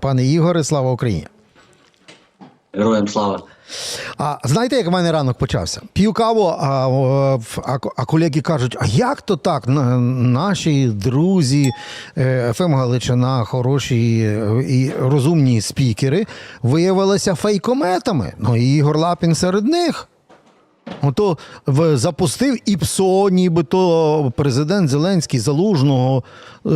Пане Ігоре, слава Україні! Героям слава. А знаєте, як в мене ранок почався? П'ю каву, а, а, а колеги кажуть: а як то так? Наші друзі, е, ФМ Галичина, хороші і розумні спікери, виявилися фейкометами. Ну і Ігор Лапін серед них. Ото в- запустив ІПСО, нібито президент Зеленський Залужного е,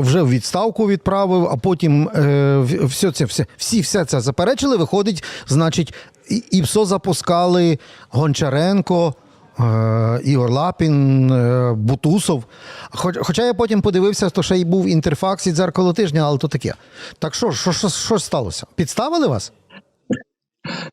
вже в відставку відправив, а потім е, все це, все, всі все це заперечили. Виходить, значить, і- ІПСО запускали Гончаренко. е, Ігор Лапін, Бутусов. Хоч, хоча я потім подивився, то ще й був інтерфакс і дзеркало тижня, але то таке. Так що, що, що, що сталося? Підставили вас?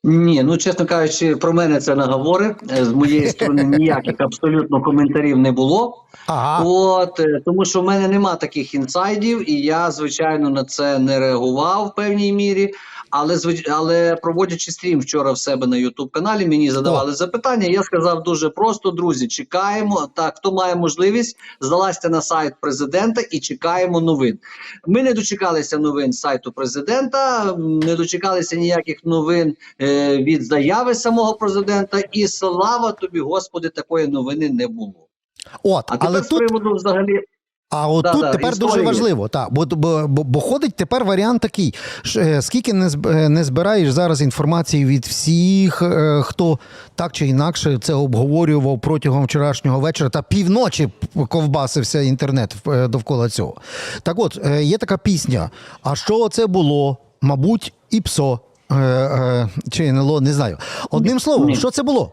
Ні, ну чесно кажучи, про мене це наговори. Е, З моєї сторони ніяких абсолютно коментарів не було. Ага. От е, тому, що в мене нема таких інсайдів, і я звичайно на це не реагував в певній мірі. Але але проводячи стрім вчора в себе на Ютуб каналі, мені задавали запитання. Я сказав дуже просто: друзі, чекаємо. Так, хто має можливість, залазьте на сайт президента і чекаємо новин. Ми не дочекалися новин з сайту президента, не дочекалися ніяких новин е, від заяви самого президента. І слава тобі, Господи, такої новини не було. От, А тепер але з тут приводу взагалі. А от Да, тут да, тепер дуже важливо, так, бо, бо, бо, бо ходить тепер варіант такий: е, скільки не, е, не збираєш зараз інформації від всіх, е, хто так чи інакше це обговорював протягом вчорашнього вечора та півночі ковбасився інтернет довкола цього. Так от, є така пісня. А що це було? Мабуть, і ПСО. Чи НЛО, не знаю. Одним словом, що це було?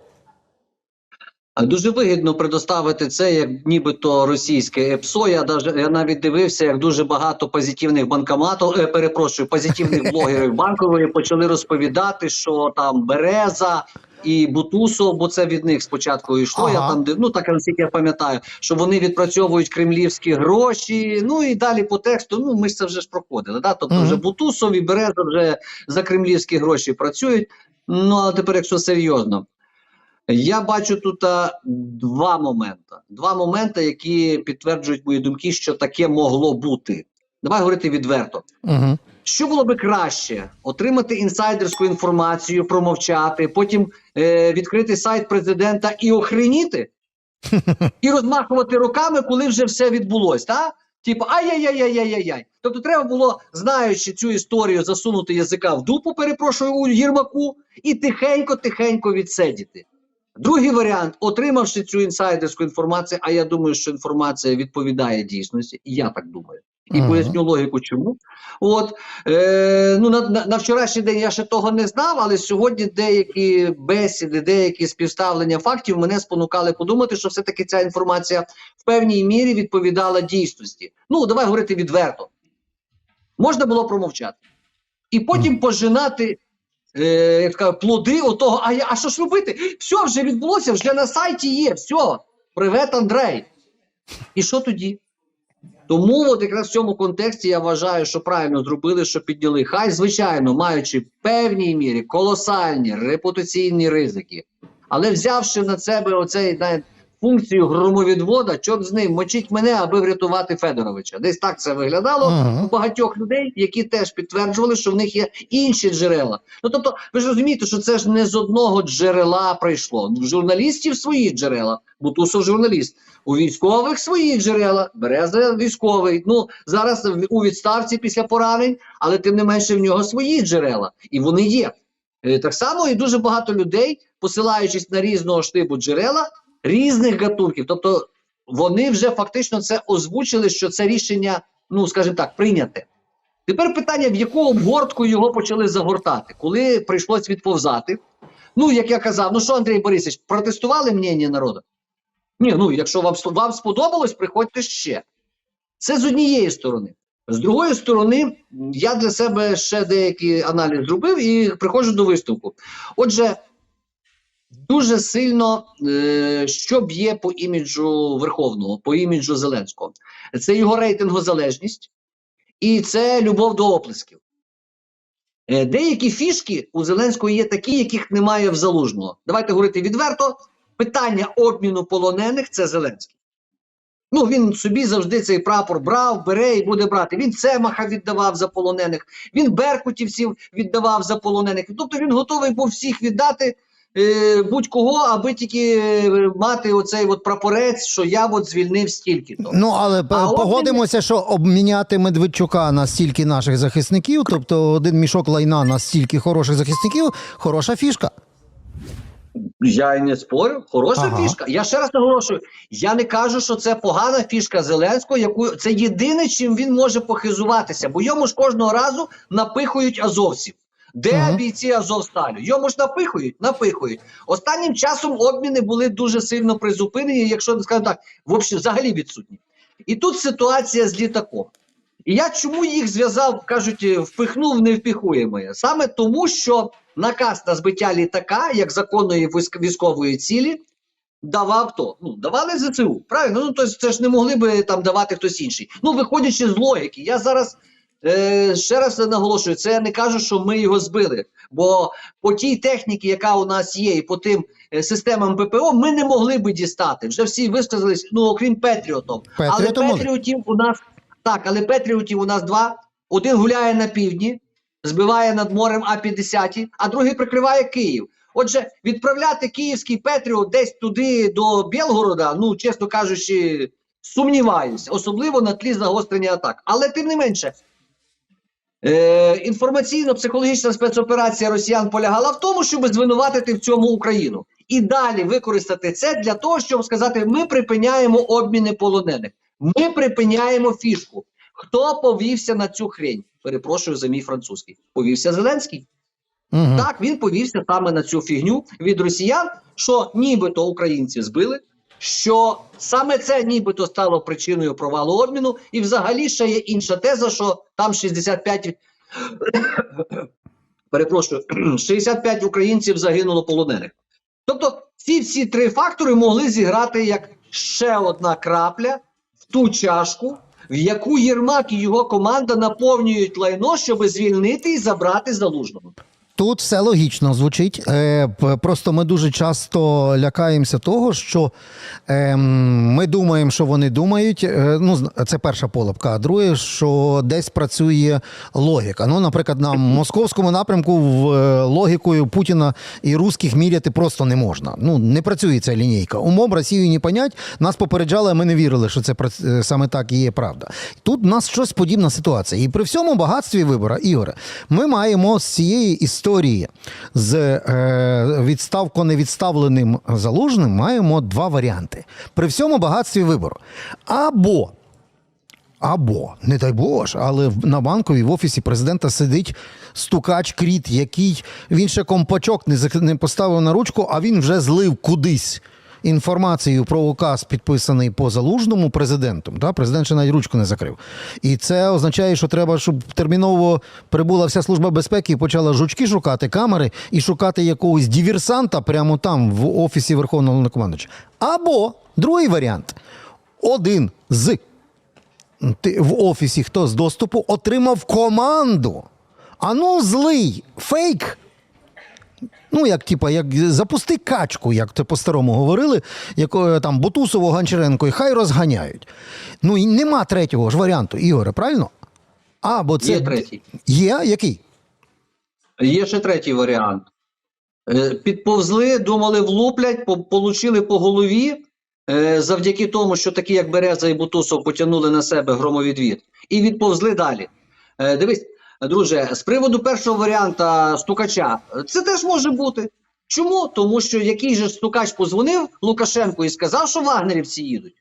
Дуже вигідно предоставити це як нібито російське ЕПСО. Я даже я навіть дивився, як дуже багато позитивних банкоматів, е, перепрошую, позитивних блогерів банкової почали розповідати, що там Береза і Бутусов, бо це від них спочатку йшло. Я там ну так наскільки я пам'ятаю, що вони відпрацьовують кремлівські гроші. Ну і далі по тексту. Ну ми ж це вже ж проходили. Да? Тобто, Мгм. вже Бутусов і Береза вже за кремлівські гроші працюють. Ну а тепер, якщо серйозно. Я бачу тут два моменти. Два моменти, які підтверджують мої думки, що таке могло бути. Давай говорити відверто. Угу. Що було би краще? Отримати інсайдерську інформацію, промовчати, потім е, відкрити сайт президента і охреніти, і розмахувати руками, коли вже все відбулось. Та? Типу, ай-яй-яй-яй-яй-яй. Тобто треба було, знаючи цю історію, засунути язика в дупу, перепрошую, у Єрмаку, і тихенько-тихенько відсидіти. Другий варіант, отримавши цю інсайдерську інформацію, а я думаю, що інформація відповідає дійсності, і я так думаю. І Ага. поясню логіку, чому. От е, ну на, на, на вчорашній день я ще того не знав, але сьогодні деякі бесіди, деякі співставлення фактів мене спонукали подумати, що все-таки ця інформація в певній мірі відповідала дійсності. Ну, давай говорити відверто. Можна було промовчати. І потім пожинати е, як плоди отого, а, а що ж робити? Все вже відбулося, вже на сайті є. Все. Привет, Андрей. І що тоді? Тому от якраз в цьому контексті я вважаю, що правильно зробили, що підняли. Хай, звичайно, маючи в певній мірі колосальні репутаційні ризики, але взявши на себе оцей навіть, функцію громовідвода, чорт з ним, мочіть мене, аби врятувати Федоровича. Десь так це виглядало Ага. у багатьох людей, які теж підтверджували, що в них є інші джерела. Ну тобто, ви ж розумієте, що це ж не з одного джерела прийшло. В журналістів свої джерела, Бутусов журналіст. У військових свої джерела, Береза військовий. Ну зараз у відставці після поранень, але тим не менше в нього свої джерела, і вони є. Е, Так само і дуже багато людей, посилаючись на різного штибу джерела різних гатунків. Тобто вони вже фактично це озвучили, що це рішення, ну скажімо так, прийняте. Тепер питання, в яку обгортку його почали загортати, коли прийшлось відповзати. Ну, як я казав, ну що, Андрій Борисович, протестували мнення народу? Ні, ну якщо вам, вам сподобалось, приходьте ще. Це з однієї сторони. З другої сторони, я для себе ще деякий аналіз зробив і приходжу до висновку. Отже, дуже сильно е, що б'є по іміджу Верховного, по іміджу Зеленського. Це його рейтингозалежність і це любов до оплесків. Е, деякі фішки у Зеленського є такі, яких немає в залужного. Давайте говорити відверто. Питання обміну полонених це Зеленський. Ну, він собі завжди цей прапор брав, бере і буде брати. Він Цемаха віддавав за полонених, він Беркутівців віддавав за полонених. Тобто він готовий був всіх віддати будь-кого, аби тільки е, мати оцей от прапорець, що я от звільнив стільки-то. Ну але п- А от погодимося, що обміняти Медведчука на стільки наших захисників, тобто один мішок лайна на стільки хороших захисників, хороша фішка. Я й не спорю, хороша Ага. фішка. Я ще раз наголошую: я не кажу, що це погана фішка Зеленського, яку це єдине, чим він може похизуватися, бо йому ж кожного разу напихують азовців. Де Ага. бійці Азовсталю? Йому ж напихують, напихують. Останнім часом обміни були дуже сильно призупинені, якщо не скажу так, в общем, взагалі відсутні. І тут ситуація з літаком. І я чому їх зв'язав, кажуть, е, впихнув невпіхуємо. Саме тому, що наказ на збиття літака, як законної військ- військової цілі, давав то. Ну, давали ЗСУ. Правильно? Ну, тобто це ж не могли би там давати хтось інший. Ну, виходячи з логіки, я зараз е, ще раз наголошую, це я не кажу, що ми його збили. Бо по тій техніці, яка у нас є, і по тим е, системам ППО, ми не могли би дістати. Вже всі висказались, ну окрім Петріотом. Але Петріотів у нас так, але Петріотів у нас два. Один гуляє на півдні, збиває над морем А-50, а другий прикриває Київ. Отже, відправляти київський Петріот десь туди до Білгорода, ну, чесно кажучи, сумніваюся, особливо на тлі загострення атак. Але тим не менше, е, інформаційно-психологічна спецоперація росіян полягала в тому, щоб звинуватити в цьому Україну. І далі використати це для того, щоб сказати: ми припиняємо обміни полонених, ми припиняємо фішку. Хто повівся на цю хрень? Перепрошую за мій французький. Повівся Зеленський. Угу. Так, він повівся саме на цю фігню від росіян, що нібито українці збили, що саме це нібито стало причиною провалу обміну, і взагалі ще є інша теза, що там 65 перепрошую, 65 українців загинуло полонених. Тобто ці всі три фактори могли зіграти як ще одна крапля в ту чашку, в яку Єрмак і його команда наповнюють лайно, щоб звільнити і забрати залужного. Тут все логічно звучить. Е, просто ми дуже часто лякаємося того, що е, ми думаємо, що вони думають. Е, ну, це перша полапка. А друге, що десь працює логіка. Ну, наприклад, на московському напрямку в е, логікою Путіна і русських міряти просто не можна. Ну, не працює ця лінійка. Умом Росію не понять. Нас попереджали, а ми не вірили, що це е, саме так і є правда. Тут у нас щось подібна ситуація. І при всьому багатстві вибора, Ігоре, ми маємо з цієї історії з е, відставко невідставленим залужним маємо два варіанти. При всьому багатстві вибору. Або або, не дай Боже, але на банковій в офісі президента сидить стукач кріт, який він ще компачок не поставив на ручку, а він вже злив кудись інформацію про указ, підписаний по залужному президентом. Та? Президент ще навіть ручку не закрив. І це означає, що треба, щоб терміново прибула вся служба безпеки і почала жучки шукати, камери і шукати якогось діверсанта прямо там, в офісі Верховного Головнокомандуюча. Або другий варіант. Один з ти в офісі хто з доступу отримав команду. А ну, злий фейк. Ну, як типа, як запусти качку, як це по-старому говорили, якою там Бутусово Гончаренко, і хай розганяють. Ну і нема третього ж варіанту, Ігоре, правильно? Або це Є третій. Є який? Є ще третій варіант. Е, Підповзли, думали, влуплять, по- получили по голові е, завдяки тому, що такі, як Береза і Бутусов, потягнули на себе громовідвід, і відповзли далі. Е, Дивись, друже, з приводу першого варіанта стукача, це теж може бути. Чому? Тому що який же стукач позвонив Лукашенку і сказав, що вагнерівці їдуть.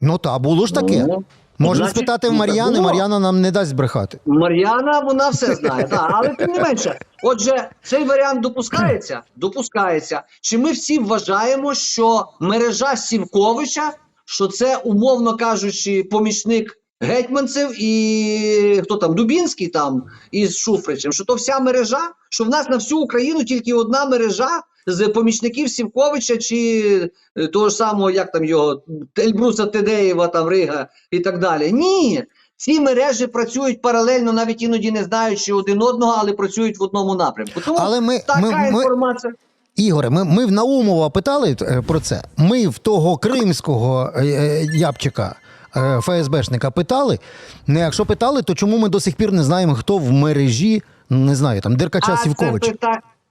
Ну та було ж таке. Ну, Можна значить, спитати в ну, Мар'яни. Мар'яна нам не дасть збрехати. Мар'яна, вона все знає, так, але тим не менше. Отже, цей варіант допускається? Допускається. Чи ми всі вважаємо, що мережа Сівковича, що це, умовно кажучи, помічник гетьманцев і хто там, Дубінський там із Шуфричем, що то вся мережа, що в нас на всю Україну тільки одна мережа з помічників Сівковича чи е, того ж самого, як там його, Ельбруса Тедеєва, там Рига і так далі. Ні. Ці мережі працюють паралельно, навіть іноді не знаючи один одного, але працюють в одному напрямку. Тому Але ми- така ми- ми- інформація. Ігоре, ми, ми в Наумова питали е, про це. Ми в того кримського е, е, ябчика. Е, ФСБшника питали. Ну, якщо питали, то чому ми до сих пір не знаємо, хто в мережі, не знаю, там Деркача Сівковича?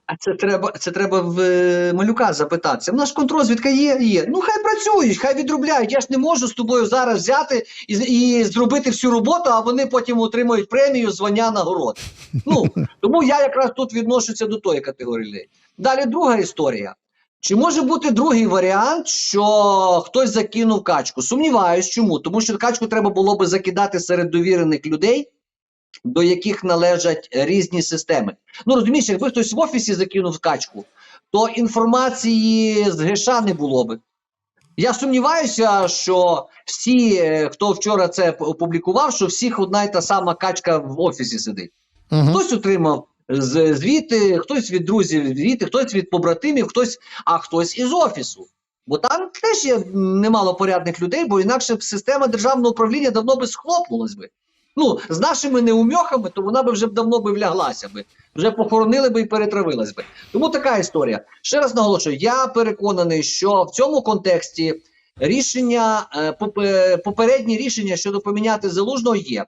а це треба, це треба в е, малюка запитатися. В нас контрозвідка є, є. Ну хай працюють, хай відробляють. Я ж не можу з тобою зараз взяти і, і зробити всю роботу, а вони потім отримують премію, звання, нагород. Ну тому я якраз тут відношуся до тої категорії. Далі друга історія. Чи може бути другий варіант, що хтось закинув качку? Сумніваюсь, чому? Тому що качку треба було би закидати серед довірених людей, до яких належать різні системи. Ну розумієш, якби хтось в офісі закинув качку, то інформації з геша не було би. Я сумніваюся, що всі, е, хто вчора це опублікував, що всіх одна й та сама качка в офісі сидить. Угу. Хтось отримав з- звіти, хтось від друзів звіти, хтось від побратимів, хтось, а хтось із офісу. Бо там теж є немало порядних людей, бо інакше б система державного управління давно би схлопнулась би. Ну, з нашими неумьохами, то вона би вже давно би вляглася би, вже похоронили би і перетравилась би. Тому така історія. Ще раз наголошую, я переконаний, що в цьому контексті рішення, е, попередні рішення щодо поміняти залужного є.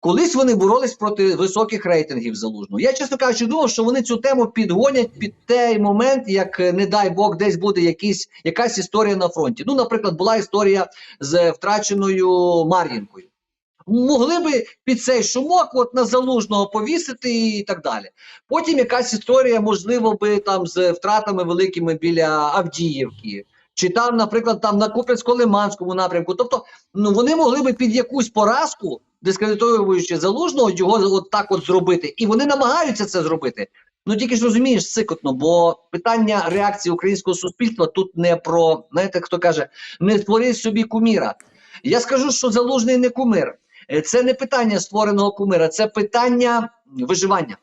Колись вони боролись проти високих рейтингів залужного. Я, чесно кажучи, думав, що вони цю тему підгонять під той момент, як е, не дай Бог, десь буде якийсь, якась історія на фронті. Ну, наприклад, була історія з втраченою Мар'їнкою. Могли би під цей шумок от на залужного повісити і так далі. Потім якась історія, можливо, би там з втратами великими біля Авдіївки. Чи там, наприклад, там на Куп'янсько-Лиманському напрямку. Тобто, ну вони могли би під якусь поразку, дискредитуючи залужного, його от так от зробити. І вони намагаються це зробити. Ну тільки ж розумієш, сикотно, бо питання реакції українського суспільства тут не про, знаєте, хто каже, не створи собі куміра. Я скажу, що залужний не кумир. Е, Це не питання створеного кумира, це питання виживання,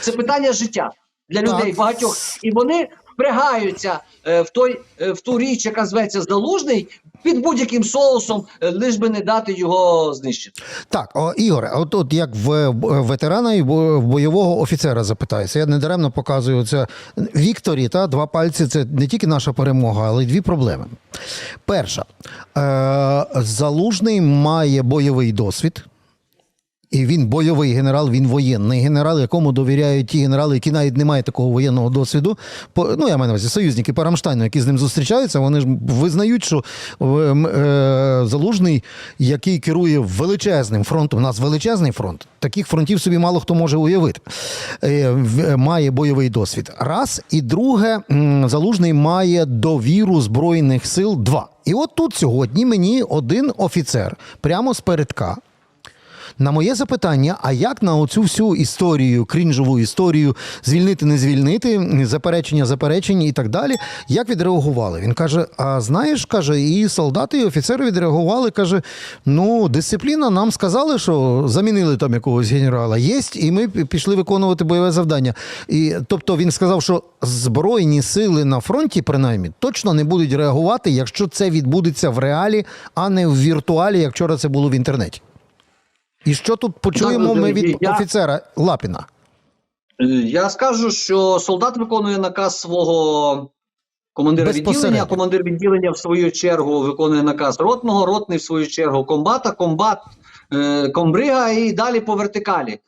це питання життя для Так. людей багатьох. І вони впрягаються е, в той е, в ту річ, яка зветься залужний, під будь-яким соусом, е, лиш би не дати його знищити. Так, о, Ігоре, от, от як в ветерана і в бойового офіцера запитаюся. Я недаремно показую це Вікторі, та два пальці це не тільки наша перемога, але й дві проблеми. Перша, е, залужний має бойовий досвід. І він бойовий генерал, він воєнний генерал, якому довіряють ті генерали, які навіть не мають такого воєнного досвіду. По, ну, я маю на увазі, союзники по Рамштайну, які з ним зустрічаються, вони ж визнають, що е, е, залужний, який керує величезним фронтом, у нас величезний фронт, таких фронтів собі мало хто може уявити. Е, має бойовий досвід. Раз. І друге, залужний має довіру Збройних сил. Два. І от тут сьогодні мені один офіцер прямо з передка. На моє запитання, а як на оцю всю історію, крінжову історію, звільнити, не звільнити, заперечення, заперечень і так далі, як відреагували? Він каже: А знаєш, каже, і солдати, і офіцери відреагували, каже: ну, дисципліна, нам сказали, що замінили там якогось генерала. Єсть, і ми пішли виконувати бойове завдання. І тобто він сказав, що збройні сили на фронті, принаймні, точно не будуть реагувати, якщо це відбудеться в реалі, а не в віртуалі, як вчора це було в інтернеті. І що тут почуємо ми від я- офіцера Лапіна? Я скажу, що солдат виконує наказ свого командира відділення, командир відділення в свою чергу виконує наказ ротного, ротний в свою чергу комбата, комбат, е, комбрига і далі по вертикалі.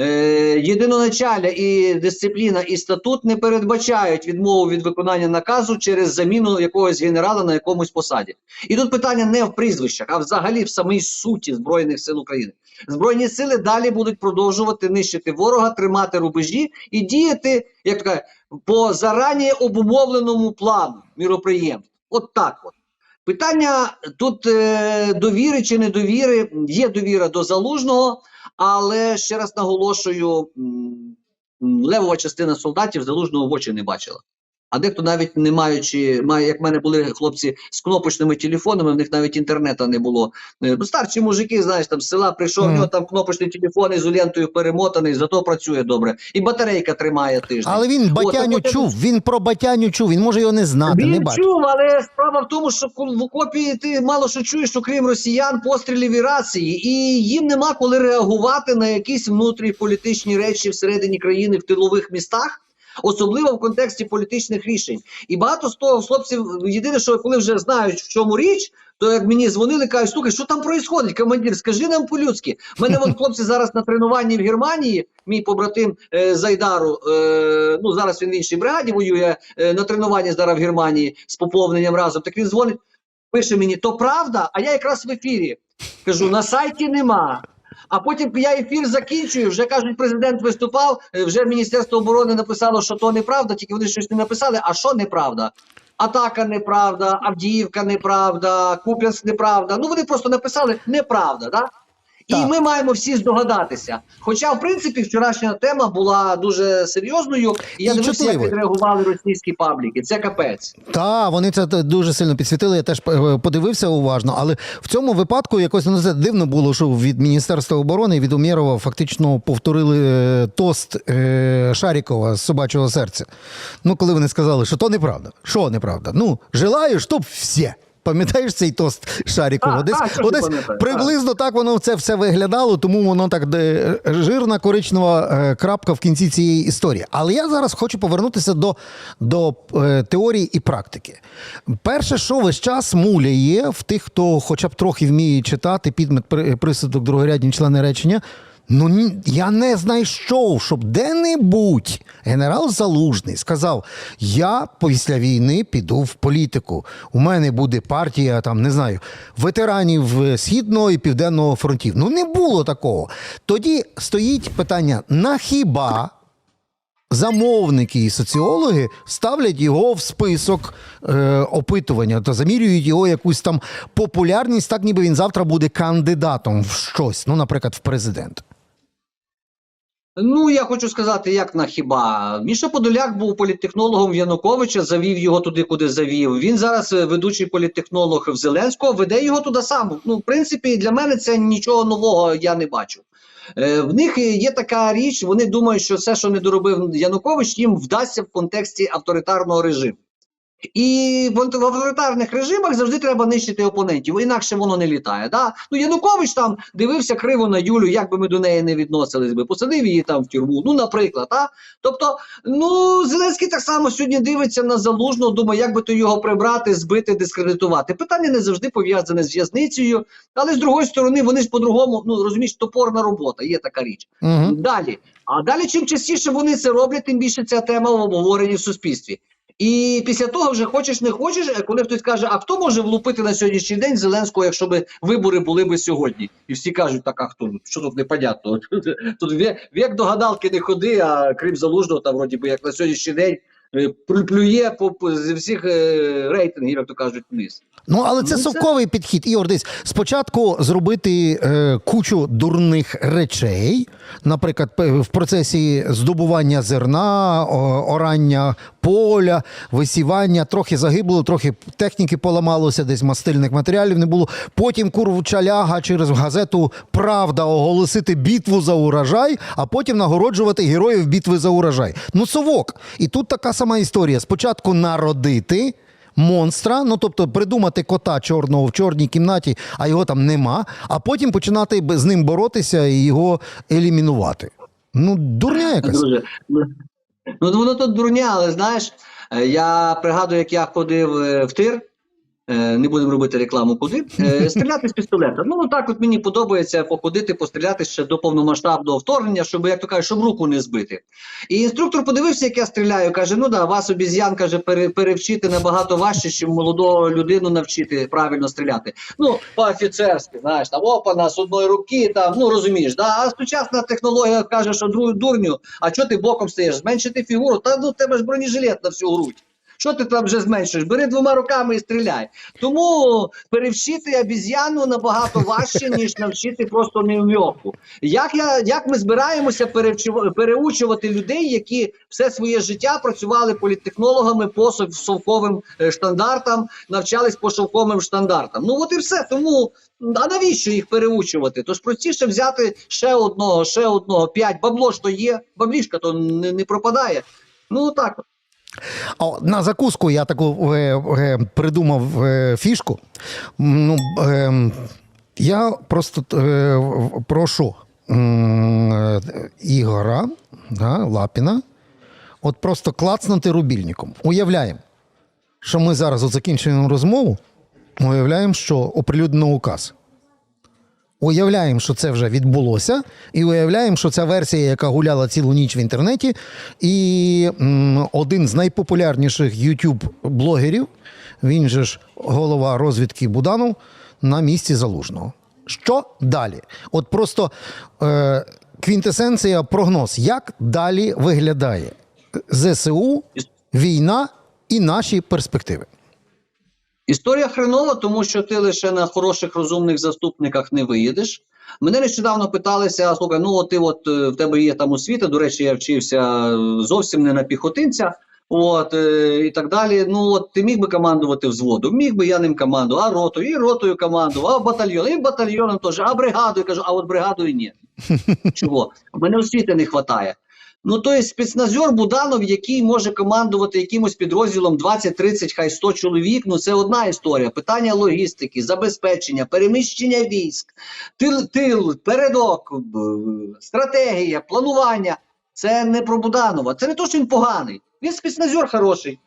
Е, єдиноначалля і дисципліна і статут не передбачають відмову від виконання наказу через заміну якогось генерала на якомусь посаді. І тут питання не в прізвищах, а взагалі в самій суті Збройних сил України. Збройні сили далі будуть продовжувати нищити ворога, тримати рубежі і діяти, як кажуть, по зарані обумовленому плану міроприємств. От так от. Питання тут е, довіри чи недовіри. Є довіра до залужного, але ще раз наголошую: левова частина солдатів залужного в очі не бачила. А дехто навіть не маючи, має, як в мене були хлопці з кнопочними телефонами, в них навіть інтернету не було. Е, ну, Старші мужики, знаєш, там з села прийшов, в нього там кнопочний телефон із лентою перемотаний, зато працює добре. І батарейка тримає тиждень. Але він батяню от, чув, він про батяню чув, він може його не знати, не він бачив. чув, але справа в тому, що в окопі ти мало що чуєш, окрім росіян, пострілів і рації, і їм нема коли реагувати на якісь внутрішні політичні речі всередині країни в тилових містах. Особливо в контексті політичних рішень. І багато з того хлопців, єдине, що коли вже знають, в чому річ, то як мені дзвонили, кажуть, слухай, що там відбувається, командир, скажи нам по-людськи. У мене от хлопці зараз на тренуванні в Германії, мій побратим е, Зайдару, е, ну зараз він в іншій бригаді воює е, на тренуванні зараз в Германії з поповненням разом. Так він дзвонить, пише мені, то правда, а я якраз в ефірі. Кажу, на сайті нема. А потім я ефір закінчую. Вже кажуть, президент виступав. е, Вже Міністерство оборони написало, що то неправда, тільки вони щось не написали. А що неправда? Атака неправда, Авдіївка неправда, Куп'янськ неправда. Ну вони просто написали неправда, да? І ми маємо всі здогадатися. Хоча, в принципі, вчорашня тема була дуже серйозною, і я І дивився, як відреагували російські пабліки. Це капець. Та вони це дуже сильно підсвітили. Я теж е, подивився уважно. Але в цьому випадку якось ну, це дивно було, що від Міністерства оборони від Умєрова фактично повторили е, тост е, Шарікова з собачого серця. Ну, коли вони сказали, що то неправда. Що неправда? Ну, желаю, щоб всі. Пам'ятаєш цей тост Шарікова? Десь, одесь пам'ятаю, приблизно так воно це все виглядало, тому воно так де, жирна коричнева е, крапка в кінці цієї історії. Але я зараз хочу повернутися до, до е, теорії і практики. Перше, що весь час муляє в тих, хто хоча б трохи вміє читати підмет при- присудок другорядні члени речення. Ну я не знайшов, щоб де-небудь генерал Залужний сказав: я після війни піду в політику. У мене буде партія, там не знаю, ветеранів е, східного і південного фронтів. Ну не було такого. Тоді стоїть питання: на хіба замовники і соціологи ставлять його в список е, опитування та замірюють його якусь там популярність, так ніби він завтра буде кандидатом в щось, ну, наприклад, в президент. Ну, я хочу сказати, як на хіба. Міша Подоляк був політтехнологом Януковича, завів його туди, куди завів. Він зараз е, ведучий політтехнолог в Зеленського, веде його туди сам. Ну, в принципі, для мене це нічого нового я не бачу. Е, в них є така річ, вони думають, що все, що не доробив Янукович, їм вдасться в контексті авторитарного режиму. І в авторитарних режимах завжди треба нищити опонентів, інакше воно не літає. Да? Ну Янукович там дивився криво на Юлю, як би ми до неї не відносились би, посадив її там в тюрму. Ну, наприклад, а? тобто, ну Зеленський так само сьогодні дивиться на залужного, думає, як би то його прибрати, збити, дискредитувати. Питання не завжди пов'язане з в'язницею, але з другої сторони, вони ж по-другому, ну розумієш, топорна робота, є така річ. Угу. Далі. А далі, чим частіше вони це роблять, тим більше ця тема в обговоренні в суспільстві. І після того вже хочеш не хочеш, е, коли хтось каже, а хто може влупити на сьогоднішній день Зеленського, якщо би вибори були би сьогодні? І всі кажуть, так а хто? Що тут непонятно? Тут вік до гадалки не ходи, а крім залужного, там вроді би як на сьогоднішній день е, плю- плює по, зі всіх е, рейтингів, як то кажуть, вниз. Ну, але це Ну, це- підхід. Ігор, десь спочатку зробити е, кучу дурних речей, наприклад, в процесі здобування зерна, о- орання поля, висівання, трохи загибло, трохи техніки поламалося, десь мастильних матеріалів не було. Потім курвча ляга через газету Правда оголосити бітву за урожай, а потім нагороджувати героїв бітви за урожай. Ну, совок. І тут така сама історія. Спочатку народити монстра, ну тобто придумати кота чорного в чорній кімнаті, а його там нема, а потім починати з ним боротися і його елімінувати. Ну, дурня якась. Друже, ну воно тут дурня, але знаєш, е, я пригадую, як я ходив е, в тир. Е, Не будемо робити рекламу куди. е, Стріляти з пістолета. Ну так от мені подобається походити, постріляти ще до повномасштабного вторгнення, щоб як то кажуть, щоб руку не збити. І інструктор подивився, як я стріляю. каже: ну да, вас обіз'ян каже, перевчити набагато важче, ніж молоду людину навчити правильно стріляти. Ну, по-офіцерськи, знаєш, там опана з одної руки, там, ну розумієш, да? а сучасна технологія каже, що друг дурню, а чого ти боком стаєш? Зменшити фігуру, та ну тебе ж бронежилет на всю грудь. Що ти там вже зменшуєш? Бери двома руками і стріляй. Тому перевчити обіз'яну набагато важче, ніж навчити просто невмьовку. Як, я, як ми збираємося переучувати людей, які все своє життя працювали політтехнологами по сов- совковим е, штандартам, навчались по совковим штандартам? Ну от і все. Тому а навіщо їх переучувати? Тож простіше взяти ще одного, ще одного, п'ять. Бабло ж то є, баблішка то не, не пропадає. Ну так. А на закуску я таку е, е, придумав е, фішку. Ну, е, я просто е, прошу е, Ігора да, Лапіна от просто клацнути рубільником. Уявляємо, що ми зараз от закінчуємо розмову, уявляємо, що оприлюднено указ. Уявляємо, що це вже відбулося, і уявляємо, що ця версія, яка гуляла цілу ніч в інтернеті, і м, один з найпопулярніших YouTube-блогерів, він же ж голова розвідки Буданов, на місці залужного. Що далі? От просто е, квінтесенція, прогноз, як далі виглядає ЗСУ, війна і наші перспективи. Історія хренова, тому що ти лише на хороших розумних заступниках не виїдеш. Мене нещодавно питалися: слухай, ну от ти от е, в тебе є там освіта. До речі, я вчився е, зовсім не на піхотинця. От е, і так далі. Ну от ти міг би командувати взводом, міг би я ним командував, а ротою, і ротою командував, а батальйоном, і батальйоном теж, а бригадою кажу, а от бригадою ні. Чого? У мене освіти не вистачає. Ну, то є спецназер Буданов, який може командувати якимось підрозділом 20, 30, хай 100 чоловік. Ну це одна історія. Питання логістики, забезпечення, переміщення військ, тил, тил, передок, стратегія, планування. Це не про Буданова. Це не то, що він поганий. Він спецназер хороший.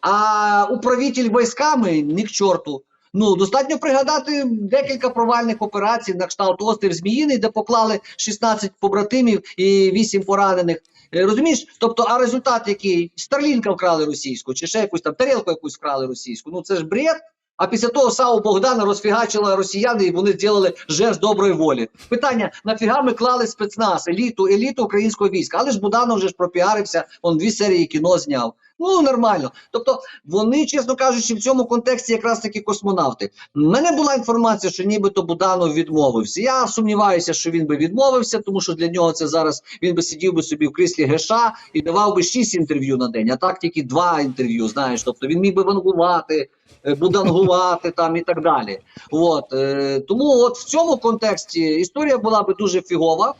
А управитель військами ні к чорту. Ну, достатньо пригадати декілька провальних операцій на кшталт острів Зміїний, де поклали 16 побратимів і 8 поранених. Е, Розумієш? Тобто, а результат який? Старлінка вкрали російську, чи ще якусь там тарілку якусь вкрали російську. Ну це ж бред. А після того САУ Богдана розфігачила росіяни, і вони зробили жест доброї волі. Питання: нафіга ми клали спецназ, еліту, еліту українського війська. Але ж Буданов вже ж пропіарився, он дві серії кіно зняв. Ну нормально. Тобто вони, чесно кажучи, в цьому контексті якраз таки космонавти. У мене була інформація, що нібито Буданов відмовився. Я сумніваюся, що він би відмовився, тому що для нього це зараз він би сидів би собі в кріслі Геша і давав би шість інтерв'ю на день, а так тільки два інтерв'ю. Знаєш, тобто він міг би вангувати. е, Будангувати там і так далі. От, е, тому от в цьому контексті історія була би дуже фігова.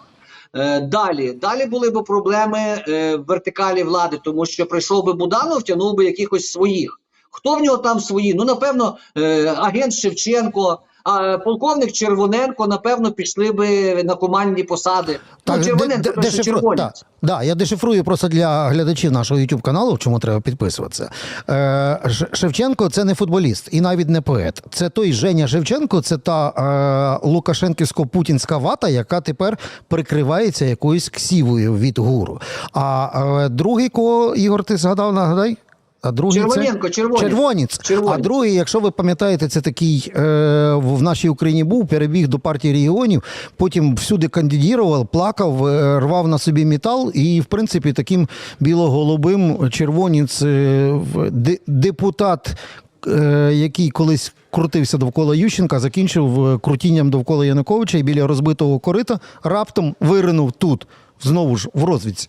Е, Далі, далі були б проблеми е, в вертикалі влади, тому що прийшов би Буданов, тягнув би якихось своїх. Хто в нього там свої? Ну, напевно, е, агент Шевченко, а полковник Червоненко, напевно, пішли би на командні посади. ну, Червоненко де- ще дешифру- червонець. да, да, я дешифрую просто для глядачів нашого YouTube каналу, в чому треба підписуватися. Е, Шевченко це не футболіст і навіть не поет. Це той Женя Шевченко, це та е, Лукашенківсько-путінська вата, яка тепер прикривається якоюсь ксівою від гуру. А е, другий кого, Ігор, ти згадав, нагадай? А другий Червоненко, це... червонець. Червонець. Червонець. А другий, якщо ви пам'ятаєте, це такий е, в нашій Україні був, перебіг до партії регіонів, потім всюди кандидував, плакав, е, рвав на собі метал, і, в принципі, таким білоголубим червонець е, депутат. е, Який колись крутився довкола Ющенка, закінчив е, крутінням довкола Януковича і біля розбитого корита раптом виринув тут, знову ж в розвідці.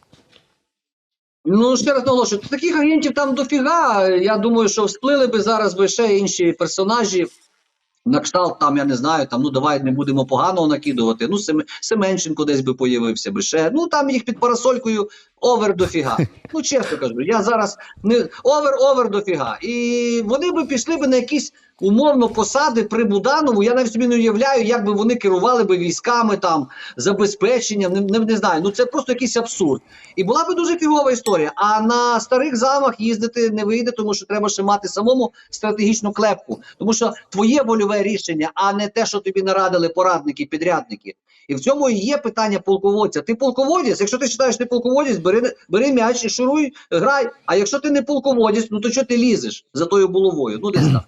Ну, ще раз наголошую, таких агентів там дофіга. Я думаю, що всплили би зараз би ще інші персонажі. На кшталт там, я не знаю, там, ну давай не будемо поганого накидувати. Ну, Сем... Семенченко десь би появився би ще. Ну там їх під парасолькою овер дофіга. Ну, чесно кажу, я зараз не овер-овер дофіга. І вони би пішли би на якісь умовно посади при Буданову. Я навіть собі не уявляю, як би вони керували би військами там, забезпеченням. Не, не, не знаю. Ну це просто якийсь абсурд. І була би дуже фігова історія. А на старих замах їздити не вийде, тому що треба ще мати самому стратегічну клепку. Тому що твоє вольове рішення, а не те, що тобі нарадили порадники, підрядники. І в цьому і є питання полководця. Ти полководець, якщо ти вважаєш, ти полководець, бери, бери м'яч і шуруй, грай. А якщо ти не полководець, ну то чого ти лізеш за тою булавою? Ну десь так.